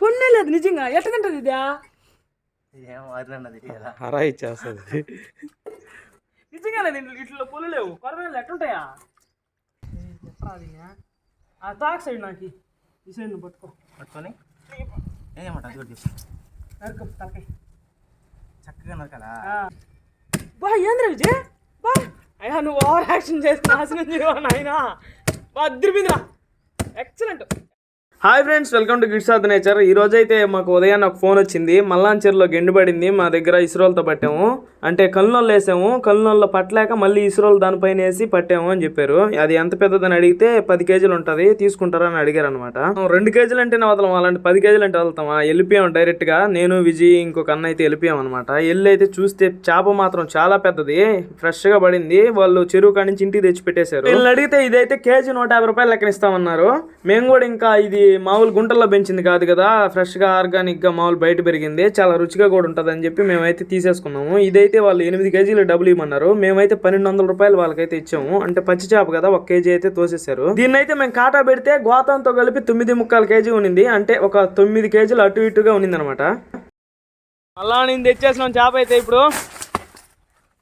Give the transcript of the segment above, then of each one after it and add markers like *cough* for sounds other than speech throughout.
పొన్నే లేదు నిజంగా. ఎట్ట తింటది ఇదా? హరా ఇచ్చేస్తుంది. నిజంగానే దీంట్లో ఇట్లా పొలు లేవు. కొరమేలు ఎట్లుంటాయా? ఆ తాక్ సైడ్ నాకు. ఈ సైడ్ నువ్వు పట్టుకో. పట్టుకొని? నరుకు తలకాయ చక్కగా నరకాలా? బా ఏంద్ర విజయ్ బా. అయ్యా నువ్వు ఓవర్ యాక్షన్ చేసి నాశనం చేయవా నాయనా? బా అద్దరిపోయిందిరా. Excellent hi friends welcome to gifts of nature. ఈ రోజు అయితే మాకు ఉదయాన్నే ఒక ఫోన్ వచ్చింది. మల్లాంచెరులో గెండు పడింది మా దగ్గర ఇస్రోల్తో పట్టాము. అంటే కల్నోళ్ళు వేసాము. కల్నోళ్ళు పట్టలేక మళ్ళీ ఇసురోలు దానిపైన వేసి పట్టాము అని చెప్పారు. అది ఎంత పెద్దదని అడిగితే పది కేజీలు ఉంటుంది తీసుకుంటారా అని అడిగారు అనమాట రెండు కేజీలు అంటేనే వదలం అలాంటి పది కేజీలు అంటే వదులుతామా వెళ్ళిపోయాం డైరెక్ట్గా నేను విజయ్ ఇంకొక అన్న అయితే వెళ్ళిపోయాం అనమాట వెళ్ళి అయితే చూస్తే చేప మాత్రం చాలా పెద్దది ఫ్రెష్గా పడింది. వాళ్ళు చెరువు కాడి నుంచి ఇంటికి తెచ్చి పెట్టేశారు వీళ్ళని అడిగితే ఇదైతే కేజీ నూట యాభై రూపాయలు లెక్కన ఇస్తామన్నారు మేము కూడా ఇంకా ఇది మామూలు గుంటల్లో పెంచింది కాదు కదా. ఫ్రెష్గా ఆర్గానిక్గా మామూలు బయట పెరిగింది. చాలా రుచిగా కూడా ఉంటుంది అని చెప్పి మేమైతే తీసేసుకున్నాము. ఇదైతే వాళ్ళు ఎనిమిది కేజీలు డబ్బులు ఇవ్వమన్నారు. మేమైతే పన్నెండు వందల రూపాయలు వాళ్ళకైతే ఇచ్చాము. అంటే పచ్చి చేప కదా ఒక కేజీ అయితే తోసేశారు. దీన్ని అయితే మేము కాటా పెడితే గోతంతో కలిపి తొమ్మిది ముక్కాలు కేజీ ఉన్నింది. అంటే ఒక తొమ్మిది కేజీలు అటు ఇటుగా ఉన్నింది అనమాట అలా నేను తెచ్చేసినాం చేప అయితే ఇప్పుడు.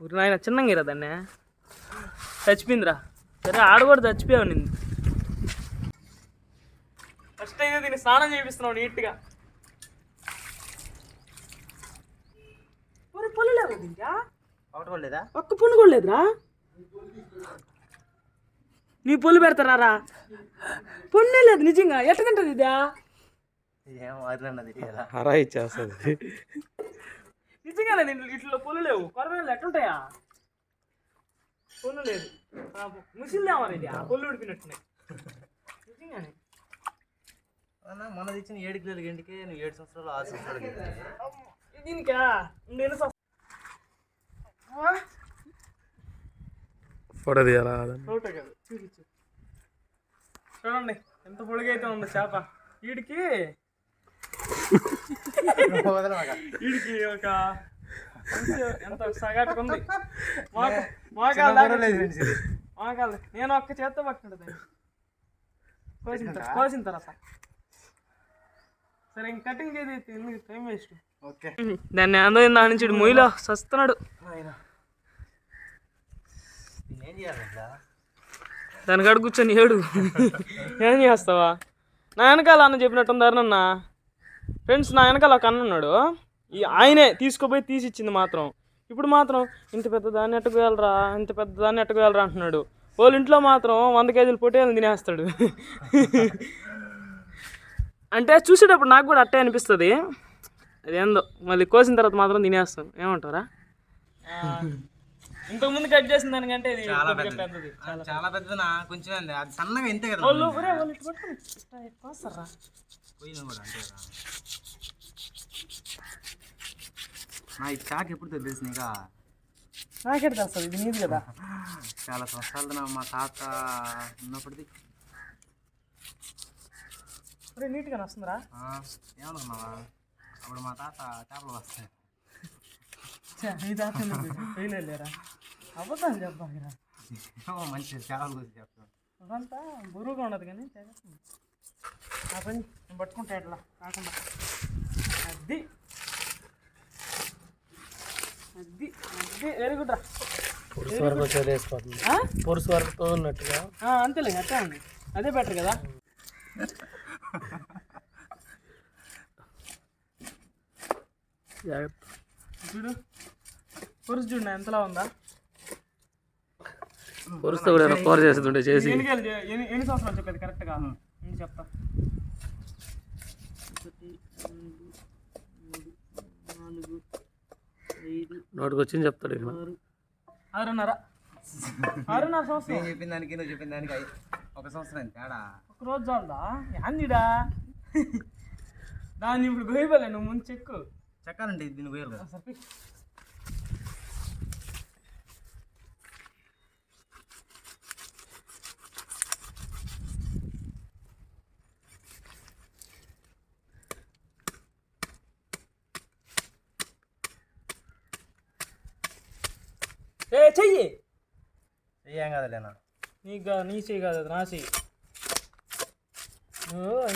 నాయన చిన్నగా ఇరా దాన్ని. చచ్చిపోయిందిరా. సరే ఆడ కూడా చచ్చిపోయావు నిన్ను ఫస్ట్ అయితే దీన్ని స్నానం చేపిస్తున్నావు నీట్గా. పొల్లు లేవు దీంకా ఒకటి కూడా లేదా? ఒక్క పుండు కూడా లేదురా. నీ పొల్లు పెడతారా పొన్నే లేదు నిజంగా. ఎట్ట తింటది ఇదా? ఏం అరినన్నది ఇలా హరా ఇచ్చేస్తుంది. నిజంగానే దీంట్లో ఇట్లా పొల్లు లేవు. కొరమేలు ఎట్లుంటాయా పొల్లు లేదు. ముసిల్దామని ఇది? ఆ పొల్లు ఉడిపినట్టున్నాయి నిజంగానే. మనది ఇచ్చిన ఏడు కిలోల గంటకే నువ్వు ఏడు సంవత్సరాలు ఆరు సంవత్సరాలు దీనికా? నేను? ఫోటో తీయాలా? ఫోటో కాదు చూపించు. చూడండి ఎంత పొడిగైతే ఉందో చేప. వీడికి వీడికి ఒక ఎంత- ఎంత సగాటుకు ఉంది? మాకు మోకాలు నేను ఒక్క చేత్తో పట్టుకుంటుంది కోసిన తర్వాత కోసిన తర్వాత. సరే ఇంక కటింగ్ చేసి ఎందుకు? Time waste okay. దాన్ని అందరం దాని నుంచి మొయ్యిలో సస్తున్నాడు. దాని కాడ కూర్చొని ఏడు. ఏం చేస్తావా? నా వెనకాల అన్న చెప్పినట్టుంది అన్న ఫ్రెండ్స్ నా వెనకాల ఒక అన్న ఉన్నాడు. ఈ ఆయనే తీసుకుపోయి తీసి ఇచ్చింది మాత్రం. ఇప్పుడు మాత్రం ఇంత పెద్ద దాన్ని ఎట్టుకోగలరా ఇంత పెద్ద దాన్ని ఎట్టుకోగలరా అంటున్నాడు. వాళ్ళ ఇంట్లో మాత్రం వంద కేజీలు పొట్టేలు తినేస్తాడు. అంటే చూసేటప్పుడు నాకు కూడా అట్టే అనిపిస్తుంది. అదేందో మళ్ళీ కోసిన తర్వాత మాత్రం తినేస్తాం ఏమంటారా ఇంతకు ముందు కట్ చేసిన దానికంటే ఇది చాలా పెద్దది. చాలా పెద్దది నా కొంచెం అది సన్నగా ఇంతే కదా వాళ్ళు ఒరే వాళ్ళు ఇటు పట్టుకొని కోస్తారా పోయినా కూడా అంతే కదా. నా ఈ చాక్ ఎప్పుడు తెలుసు నీకా నాకెట్ తెలుస్తుంది ఇది నీది కదా. చాలా సంవత్సరాలు నా మా తాత ఉన్నప్పటిది. ఒరే నీట్గా వస్తుందిరా. ఆ, ఏమనుకున్నావా? అప్పుడు మా తాత చేపలు వస్తాయి నీ దాకా ఫెయిల్ వెళ్ళారా అబద్ధాలు చెప్పాలిరా మంచి చేపల గురించి చెప్తాను అదంతా బరువుగా ఉండదు కానీ ఆ పని నేను పట్టుకుంటా ఇట్లా కాకుండా అది అది అది వెరీ గుడ్ రా. పురుషు వరకు వచ్చేది అంతేలే అట్టే ఉంది. అదే బెటర్ కదా. జాగ్రత్త చూడు. పురుషు చూడు ఎంతలా ఉందా? పురుషుతో కూడా కూర చేస్తుంటే చేసి. ఎన్ని సంవత్సరాలు చెప్పేది కరెక్ట్గా నేను చెప్తా. ఒకటి రెండు మూడు నాలుగు ఐదు నోటికి వచ్చింది చెప్తాడు ఇక్కడ ఆరు. ఆరున్నర. ఆరున్నర సంవత్సరం. నేను చెప్పిన దానికి నువ్వు చెప్పిన దానికి అయి- ఒక సంవత్సరం తేడా? రోజు చాలదా యాందిడా దాన్ని ఇప్పుడు గోయిపోలే నువ్వు ముందు చెక్కు. చెక్కాలంటే దీన్ని పోయాలి కదా. సరిపోయి ఏ చెయ్యి. ఏం కాదులేనా నీకు కాదు నీ చెయ్యి కాదు అది నా చెయ్యి.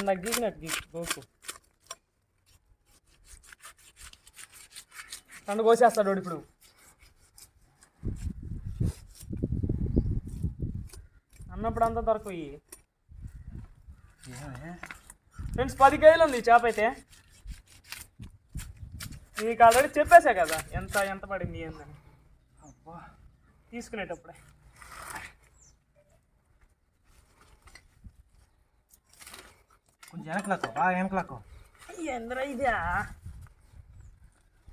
నాకు గీకినట్టు గీకి గోకు నన్ను కోసేస్తాడు ఇప్పుడు. అన్నప్పుడు అంత దొరకు ఫ్రెండ్స్ పది కేజీలు ఉంది చేప అయితే. నీకు ఆల్రెడీ చెప్పేశా కదా ఎంత ఎంత పడింది ఏందని. తీసుకునేటప్పుడే. కొంచెం వెనకలాకో బాగా వెనకలాకో ఎందరా ఇదా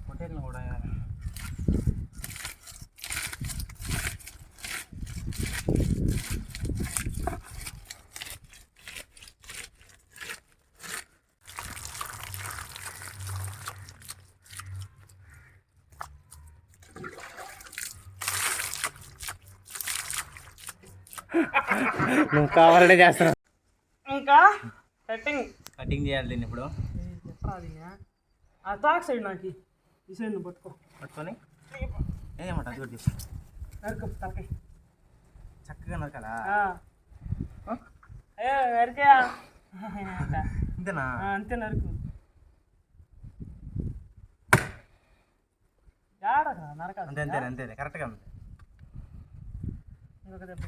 పొట్టేళ్ళు కూడా నువ్వు కావాలనే చేస్తున్నా ఇంకా కటింగ్ కటింగ్ చేయాలి దీన్ని ఇప్పుడు? తాక్ సైడ్ నాకు. ఈ సైడ్ నువ్వు పట్టుకో. పట్టుకొని? ఏమంట అది చెప్పు నరుకు తలకాయ చక్కగా నరకాలా? అయ్యో నరికయా? ఇంతేనా అంతే నరుకు. అంతే అంతే అంతే. కరెక్ట్గా ఉంది. ఇంకొక దెబ్బ.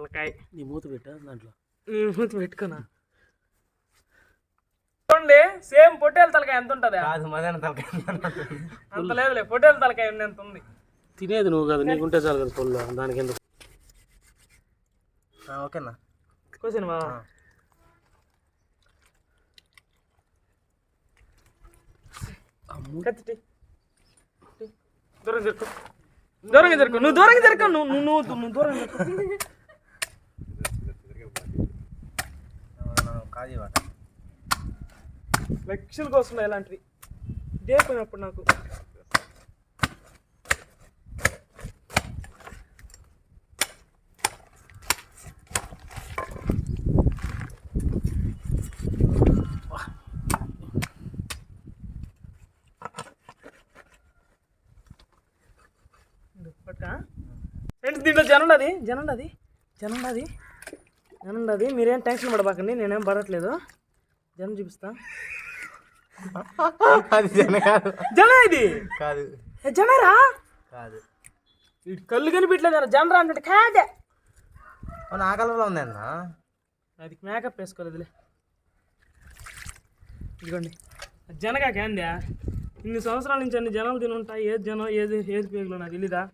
తలకాయ. నీ మూత పెట్టా దాంట్లో. మూతి పెట్టుకున్నా. చూడండి సేమ్ పొట్టేల తలకాయ ఎంత ఉంటుంది? కాదు మదన తలకాయ అంత లేదులే పొట్టేల తలకాయ ఉంది ఎంత ఉంది. తినేది నువ్వు కదా నీకుంటే చాలు కదా పొల్లు దానికి ఎందుకు? ఓకేనా? క్వశ్చన్. తీ. దూరం జరుకు. దూరంగా జరుకు. నువ్వు దూరంగా జరుకు. నువ్వు నువ్వు నువ్వు నువ్వు దూరంగా జరుకు. అది వాట లక్షలకు వస్తున్నాయి ఇలాంటివి ఇదే పోయినప్పుడు నాకు. ఫ్రెండ్స్ దీంట్లో జనం అది జనం అది జనం అది ఉండదు మీరేం టెన్షన్ పడబాకండి. నేనేం పడట్లేదు. జనం చూపిస్తా. అది జన కాదు. జన ఇది? కాదు. ఏ జనరా? కాదు. వీడి కళ్ళు కనిపించలేదు జనరా అంటే కాదే. అవును ఆ కలర్లో ఉంది అన్న. అది మేకప్ వేసుకోలేదులే. ఇదిగోండి. జనగా క్యాందా ఇన్ని సంవత్సరాల నుంచి అన్ని జనాలు తిని ఉంటాయి. ఏది జనం ఏది ఏది పేగులో నాకు తెలీదా?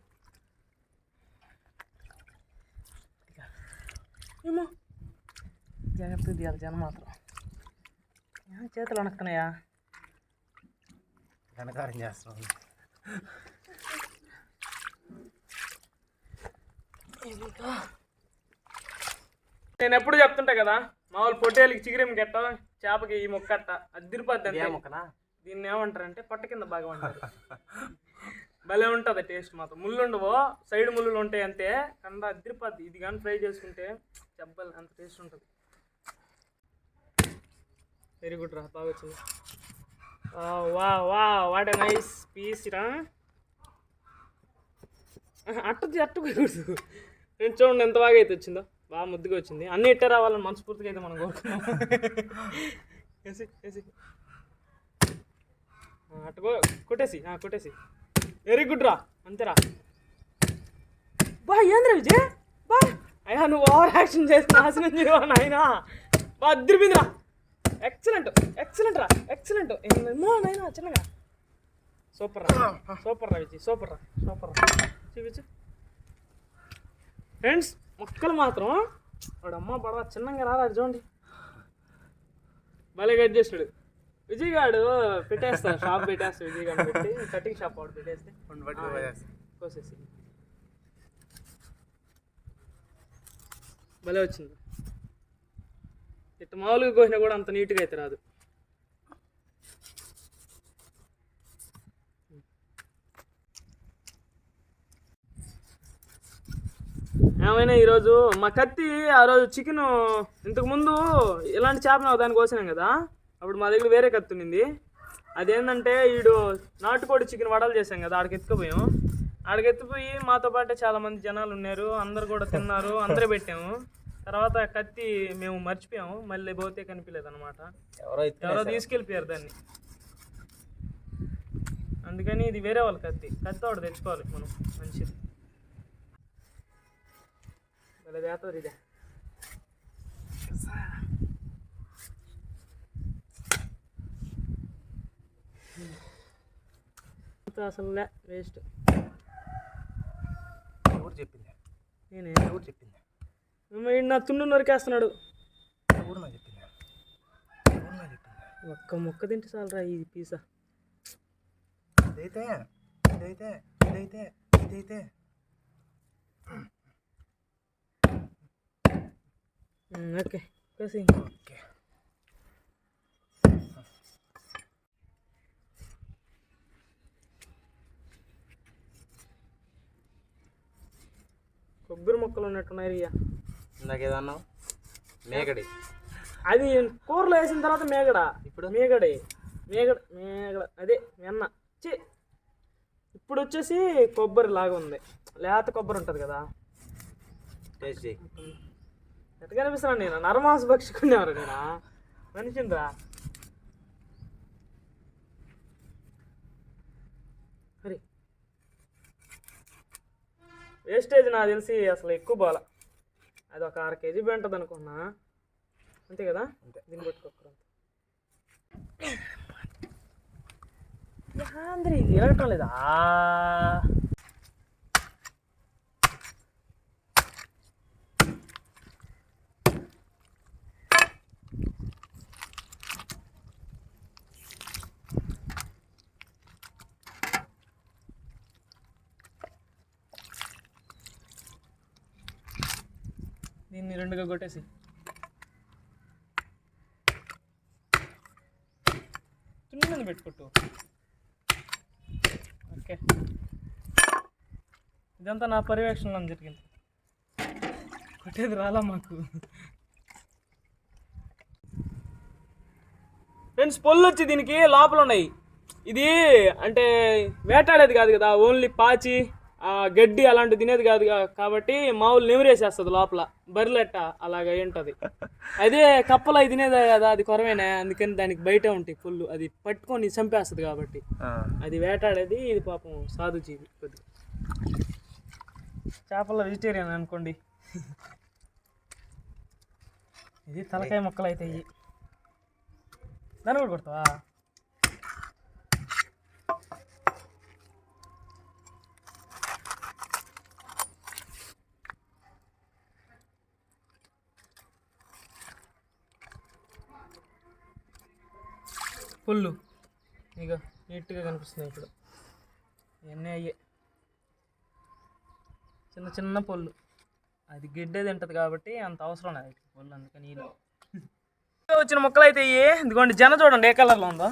ఏమో? జాగ్రత్త తీయాలి జనం మాత్రం. ఏ, చేతులు వణుకుతున్నాయా? ఘనకారం చేస్తున్నాం. నేను ఎప్పుడు చెప్తుంటా కదా మామూలు పొట్టేలకి చిగిరిం గట్ట చేపకి ఈ మొక్కట్ట అద్దరిపోద్ది అంతే. మొక్కనా? దీన్ని ఏమంటారంటే పొట్ట కింద భాగం అంటారు. *laughs* భలే ఉంటుంది టేస్ట్ మాత్రం. ముళ్ళు ఉండవు. సైడ్ ముళ్ళు ఉంటాయి అంతే. కంద అద్దరిపోద్ది ఇది కానీ ఫ్రై చేసుకుంటే చెప్పాలి అంత టేస్ట్ ఉంటుంది. వెరీ గుడ్ రా బాగా వచ్చింది. వా వా వాట్ ఎ నైస్ పీస్ రా. అట్టు అట్టు కూడదు నేను చూడండి ఎంత బాగా అయితే వచ్చిందో. బాగా ముద్దుగా వచ్చింది. అన్ని ఇట్టే రావాలని మనస్ఫూర్తిగా అయితే మనం కోరుకున్నాం వేసి *laughs* వేసి అట్టుకో కొట్టేసి కొట్టేసి. వెరీ గుడ్ రా. అంతేరా. బా ఏంద్ర విజయ్? బా. అయ్యా నువ్వు ఓవర్ యాక్షన్ చేసి నాశనం చేయవా నాయనా. బా అద్దరిపోయిందిరా. ఎక్సలెంట్ ఎక్సలెంట్ రా. ఎక్సలెంట్ ఏమో నాయనా చిన్నగా. సూపర్ రా. సూపర్ రా విజయ్ సూపర్ రా. సూపర్ రా. చూపించు ఫ్రెండ్స్ మొక్కలు మాత్రం వాడు అమ్మ పడవ చిన్నగా రారా చూడండి. భలే కట్ చేసాడు. విజయ్ గాడు షాప్ పెట్టేస్తాడు విజయ్ గాడు పెట్టి కటింగ్ షాప్ వాడు పెట్టేస్తే. కోసేసి. భలే వచ్చింది. ఇట్ట మామూలుగా కోసినా కూడా అంత నీట్గా అయితే రాదు. ఏమైనా ఈరోజు మా కత్తి ఆ రోజు చికెన్ ఇంతకు ముందు ఇలాంటి చేప నాకు దాన్ని కోసినాం కదా? అప్పుడు మా దగ్గర వేరే కత్తి ఉన్నింది అదేంటంటే ఈడు నాటుకోడి చికెన్ వడలు చేసాం కదా ఆడికి ఎత్తుకుపోయాం. ఆడికి ఎత్తుకుపోయి మాతో పాటే చాలా మంది జనాలు ఉన్నారు అందరు కూడా తిన్నారు అందరూ పెట్టాము. తర్వాత కత్తి మేము మర్చిపోయాము మళ్ళీ పోతే కనిపించలేదు అనమాట ఎవరో తీసుకెళ్ళిపోయారు దాన్ని. అందుకని ఇది వేరే వాళ్ళ కత్తి. కత్తి ఒకటి తెచ్చుకోవాలి మనం మంచిది. వేస్తుంది ఇదే. అంతా అసలు వేస్ట్. ఎవరు చెప్పింది? నేనే? ఎవరు చెప్పింది? నా తుండు నరికేస్తున్నాడు. ఎవరు నాకు చెప్పింది? ఎవరు నాకు చెప్పింది? ఒక్క ముక్క తింటే చాలరా ఈ పిజ్జా ఇదైతే ఇదైతే ఇదైతే ఇదైతే. ఓకే. ఓకే. కొబ్బరి మొక్కలు ఉన్నట్టున్నాయి రియా. ఇందాక ఏదన్నావు మేకడి. అది కూరలో వేసిన తర్వాత మేగడ ఇప్పుడు? మేగడే మేగడ మేగడ అదే వెన్న. చి ఇప్పుడు వచ్చేసి కొబ్బరి లాగా ఉంది. లేత కొబ్బరి ఉంటుంది కదా. టేస్ట్ చేయి. ఎట్లా కనిపిస్తున్నాను నేను. నరమాంస భక్షికునేవారు నేను? మనిషిందా? మరి వేస్టేజ్ నాకు తెలిసి అసలు ఎక్కువ బాల. అది ఒక అర కేజీ ఉంటుంది అనుకున్నా. అంతే కదా? అంతే. దీన్ని పట్టుకోకరా ఇది ఎరగటం లేదా? దీన్ని రెండుగా కొట్టేసి. చున్నీ పెట్టుకోట్టు. ఓకే. ఇదంతా నా పర్యవేక్షణలో జరిగింది. కొట్టేది రాలా మాకు. ఫ్రెండ్స్ పొల్లు వచ్చి దీనికి లోపల ఉన్నాయి ఇది అంటే వేటాడేది కాదు కదా ఓన్లీ పాచి. గడ్డి అలాంటివి తినేది కాదు కాబట్టి మామూలు నెమిరేసేస్తుంది లోపల. బరిలెట్ట అలాగ ఉంటుంది అదే కప్పలు అవి తినేది కదా అది కొరమేనే. అందుకని దానికి బయట ఉంటాయి పుల్లు. అది పట్టుకొని చంపేస్తుంది కాబట్టి. అది వేటాడేది ఇది పాపం సాధు జీవి కొద్దిగా. చేపల వెజిటేరియన్ అనుకోండి. ఇది తలకాయ మొక్కలు అయితే దాన్ని కూడా కొడతావా? పుల్లు. ఇక నీట్గా కనిపిస్తున్నాయి ఇప్పుడు. ఇవన్నీ అయ్యే. చిన్న చిన్న పొల్లు. అది గిడ్డే తింటది కాబట్టి అంత అవసరం లేదు పొల్లు అందుకని ఇలా వచ్చిన మొక్కలు అయితే ఇయ్యి. ఇదిగోండి జన చూడండి ఏ కలర్లో ఉందో.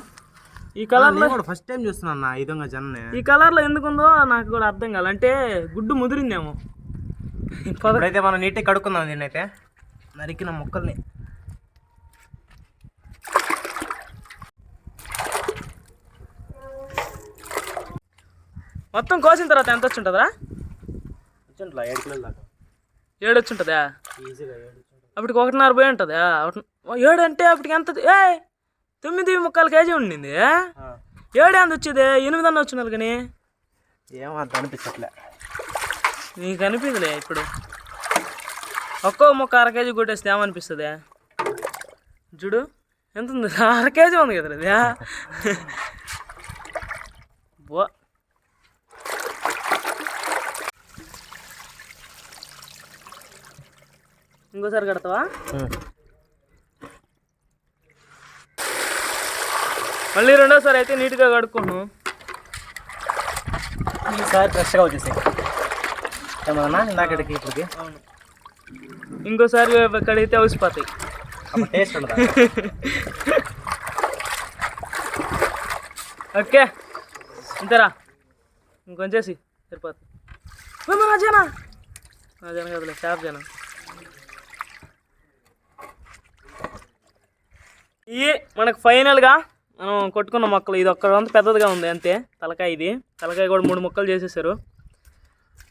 ఈ కలర్లో కూడా ఫస్ట్ టైం చూస్తున్నాను ఈ విధంగా జన్నే. ఈ కలర్లో ఎందుకు ఉందో నాకు కూడా అర్థం కాదు అంటే గుడ్డు ముదిరిందేమో. ఇప్పుడైతే మనం నీట్గా కడుక్కుందాం దీన్ని అయితే నరికిన మొక్కల్ని. మొత్తం కోసిన తర్వాత ఎంత వచ్చి ఉంటుందా ఏడు కిలోలు దాకా. ఏడు వచ్చి ఉంటుందా ఈజీగా ఏడు అప్పటికి ఒకటిన్నర పోయి ఉంటుందా? ఏడు అంటే అప్పటికి ఎంత ఏ తొమ్మిది ముక్కాలు కేజీ ఉండింది. ఏడు ఎంత వచ్చేది? ఎనిమిది అన్న వచ్చినారు కానీ. ఏమో అంత అనిపించట్లే. నీకు అనిపించలే ఇప్పుడు. ఒక్కో ముక్క అర కేజీ కొట్టేస్తే ఏమనిపిస్తుంది? చూడు ఎంత ఉంది? అర కేజీ ఉంది కదా *laughs* బో ఇంకోసారి కడతావా? మళ్ళీ రెండోసారి అయితే నీట్గా కడుక్కున్నాను ఈసారి ఫ్రెష్గా వచ్చేసాయి. ఏమన్నా ఇందాకటికి ఇప్పటికి? ఇంకోసారి కడిగితే అవసిపోతాయి. అప్పుడు టేస్ట్ ఉండదు? ఓకే. ఇంతరా. ఇంకొంచేసి సరిపోతుంది. ఓ, మన జన నా జన కదలే షాప్ జన. ఇవి మనకు ఫైనల్గా మనం కొట్టుకున్న మొక్కలు ఇది ఒక్క వంత పెద్దదిగా ఉంది అంతే తలకాయ ఇది. తలకాయ కూడా మూడు ముక్కలు చేసేసారు.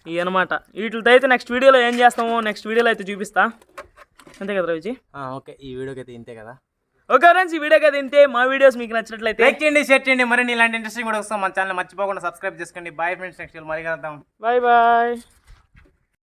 ఇవి అనమాట వీటితో అయితే నెక్స్ట్ వీడియోలో ఏం చేస్తామో నెక్స్ట్ వీడియోలో అయితే చూపిస్తా. అంతే కదా రవిజీ? ఓకే. ఈ వీడియోకి అయితే ఇంతే కదా? ఓకే ఫ్రెండ్స్ ఈ వీడియో కదా ఇంతే. మా వీడియోస్ మీకు నచ్చినట్లయితే లైక్ చేయండి షేర్ చేయండి. మరి ఇలాంటి ఇంట్రెస్టింగ్ కూడా వస్తాం మన ఛానల్ మర్చిపోకుండా సబ్స్క్రైబ్ చేసుకోండి. బాయ్ ఫ్రెండ్స్ నెక్స్ట్ మళ్ళీ కలుద్దాం. Bye bye